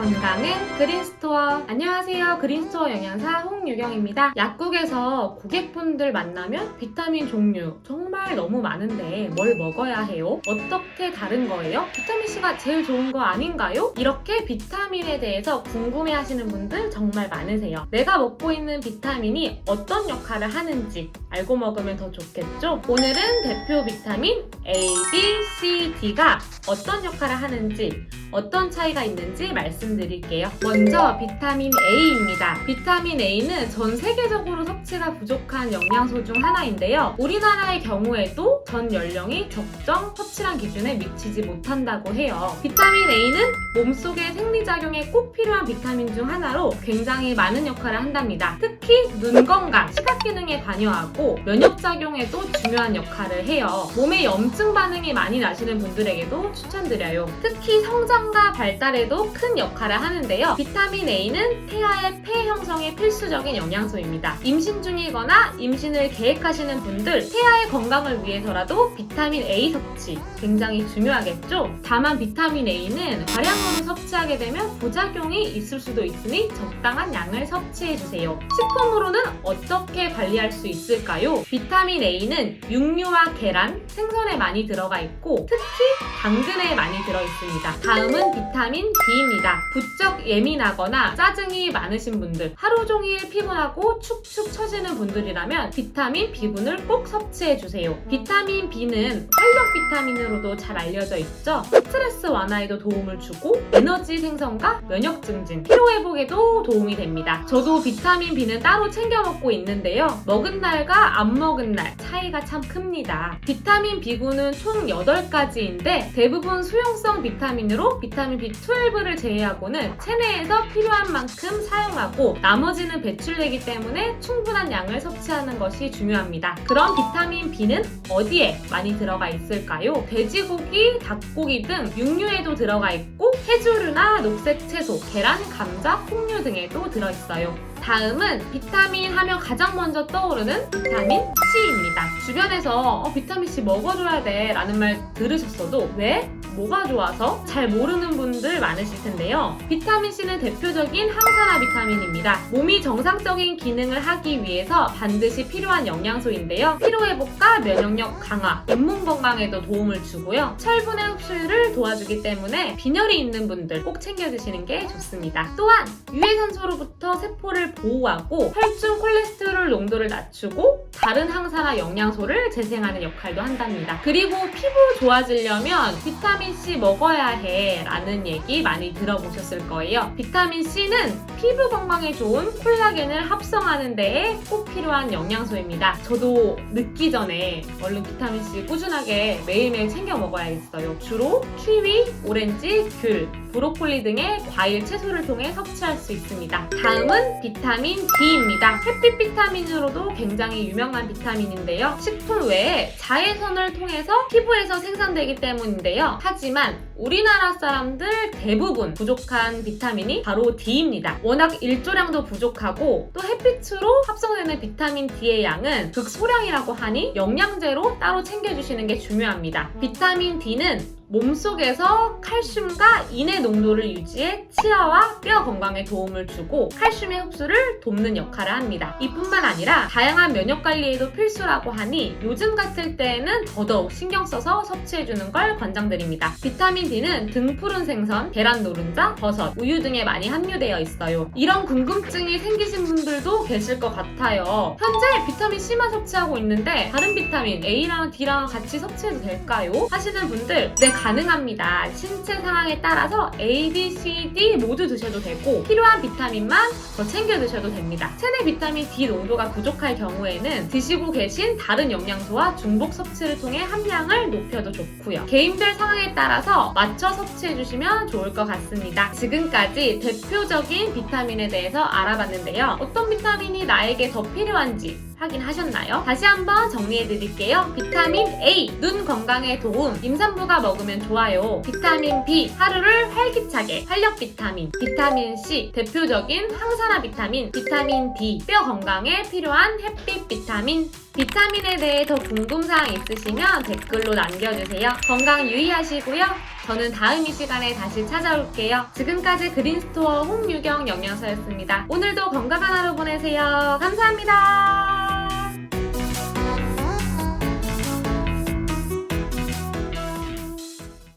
건강은 그린스토어. 안녕하세요. 그린스토어 영양사 홍유경입니다. 약국에서 고객분들 만나면 비타민 종류 정말 너무 많은데 뭘 먹어야 해요? 어떻게 다른 거예요? 비타민C가 제일 좋은 거 아닌가요? 이렇게 비타민에 대해서 궁금해 하시는 분들 정말 많으세요. 내가 먹고 있는 비타민이 어떤 역할을 하는지 알고 먹으면 더 좋겠죠? 오늘은 대표 비타민 A, B, C, D가 어떤 역할을 하는지 어떤 차이가 있는지 말씀드릴게요. 먼저 비타민 A입니다. 비타민 A는 전 세계적으로 섭취가 부족한 영양소 중 하나인데요. 우리나라의 경우에도 전 연령이 적정 섭취량 기준에 미치지 못한다고 해요. 비타민 A는 몸속의 생리작용에 꼭 필요한 비타민 중 하나로 굉장히 많은 역할을 한답니다. 특히 눈 건강, 시각 기능에 관여하고 면역 작용에도 중요한 역할을 해요. 몸에 염증 반응이 많이 나시는 분들에게도 추천드려요. 특히 성장 과 발달에도 큰 역할을 하는데요. 비타민 A는 태아의 폐 형성에 필수적인 영양소입니다. 임신 중이거나 임신을 계획하시는 분들, 태아의 건강을 위해서라도 비타민 A 섭취 굉장히 중요하겠죠? 다만 비타민 A는 과량으로 섭취하게 되면 부작용이 있을 수도 있으니 적당한 양을 섭취해주세요. 식품으로는 어떻게 관리할 수 있을까요? 비타민 A는 육류와 계란, 생선에 많이 들어가 있고 특히 당근에 많이 들어 있습니다. 다음 은 비타민 B입니다. 부쩍 예민하거나 짜증이 많으신 분들, 하루 종일 피곤하고 축축 처지는 분들이라면 비타민 B군을 꼭 섭취해 주세요. 비타민 B는 활력 비타민으로도 잘 알려져 있죠. 스트레스 완화에도 도움을 주고 에너지 생성과 면역 증진, 피로 회복에도 도움이 됩니다. 저도 비타민 B는 따로 챙겨 먹고 있는데요. 먹은 날과 안 먹은 날 차이가 참 큽니다. 비타민 B군은 총 8가지인데 대부분 수용성 비타민으로 비타민 B12를 제외하고는 체내에서 필요한 만큼 사용하고 나머지는 배출되기 때문에 충분한 양을 섭취하는 것이 중요합니다. 그럼 비타민 B는 어디에 많이 들어가 있을까요? 돼지고기, 닭고기 등 육류에도 들어가 있고 해조류나 녹색 채소, 계란, 감자, 콩류 등에도 들어있어요. 다음은 비타민 하면 가장 먼저 떠오르는 비타민 C입니다. 주변에서 어, 비타민 C 먹어줘야 돼 라는 말 들으셨어도 왜? 뭐가 좋아서? 잘 모르는 분들 많으실 텐데요. 비타민 C는 대표적인 항산화 비타민입니다. 몸이 정상적인 기능을 하기 위해서 반드시 필요한 영양소인데요. 피로회복과 면역력 강화, 잇몸 건강에도 도움을 주고요. 철분의 흡수를 도와주기 때문에 빈혈이 있는 분들 꼭 챙겨드시는 게 좋습니다. 또한 유해산소로부터 세포를 보호하고 혈중 콜레스테롤 농도를 낮추고 다른 항산화 영양소를 재생하는 역할도 한답니다. 그리고 피부 좋아지려면 비타민 C 먹어야 해 라는 얘기 많이 들어보셨을 거예요. 비타민 C는 피부 건강에 좋은 콜라겐을 합성하는 데에 꼭 필요한 영양소입니다. 저도 늦기 전에 얼른 비타민 C 꾸준하게 매일매일 챙겨 먹어야겠어요. 주로 키위, 오렌지, 귤, 브로콜리 등의 과일, 채소를 통해 섭취할 수 있습니다. 다음은 비타민 D입니다. 햇빛 비타민으로도 굉장히 유명한 비타민인데요. 식품 외에 자외선을 통해서 피부에서 생산되기 때문인데요. 하지만 우리나라 사람들 대부분 부족한 비타민이 바로 D입니다. 워낙 일조량도 부족하고 또 햇빛으로 합성되는 비타민 D의 양은 극소량이라고 하니 영양제로 따로 챙겨주시는 게 중요합니다. 비타민 D는 몸속에서 칼슘과 인의 농도를 유지해 치아와 뼈 건강에 도움을 주고 칼슘의 흡수를 돕는 역할을 합니다. 이뿐만 아니라 다양한 면역 관리에도 필수라고 하니 요즘 같을 때에는 더더욱 신경 써서 섭취해주는 걸 권장드립니다. 비타민 D는 등푸른 생선, 계란 노른자, 버섯, 우유 등에 많이 함유되어 있어요. 이런 궁금증이 생기신 분들도 계실 것 같아요. 현재 비타민 C만 섭취하고 있는데 다른 비타민 A랑 D랑 같이 섭취해도 될까요? 하시는 분들 네 가능합니다. 신체 상황에 따라서 A, B, C, D 모두 드셔도 되고 필요한 비타민만 더 챙겨 드셔도 됩니다. 체내 비타민 D 농도가 부족할 경우에는 드시고 계신 다른 영양소와 중복 섭취를 통해 함량을 높여도 좋고요. 개인별 상황에 따라서 맞춰 섭취해 주시면 좋을 것 같습니다. 지금까지 대표적인 비타민에 대해서 알아봤는데요. 어떤 비타민이 나에게 더 필요한지 확인하셨나요? 다시 한번 정리해 드릴게요. 비타민 A, 눈 건강에 도움, 임산부가 먹으면 좋아요. 비타민 B, 하루를 활기차게, 활력 비타민. 비타민 C, 대표적인 항산화 비타민. 비타민 D, 뼈 건강에 필요한 햇빛 비타민. 비타민에 대해 더 궁금사항 있으시면 댓글로 남겨주세요. 건강 유의하시고요. 저는 다음 이 시간에 다시 찾아올게요. 지금까지 그린스토어 홍유경 영양사였습니다. 오늘도 건강한 하루 보내세요. 감사합니다.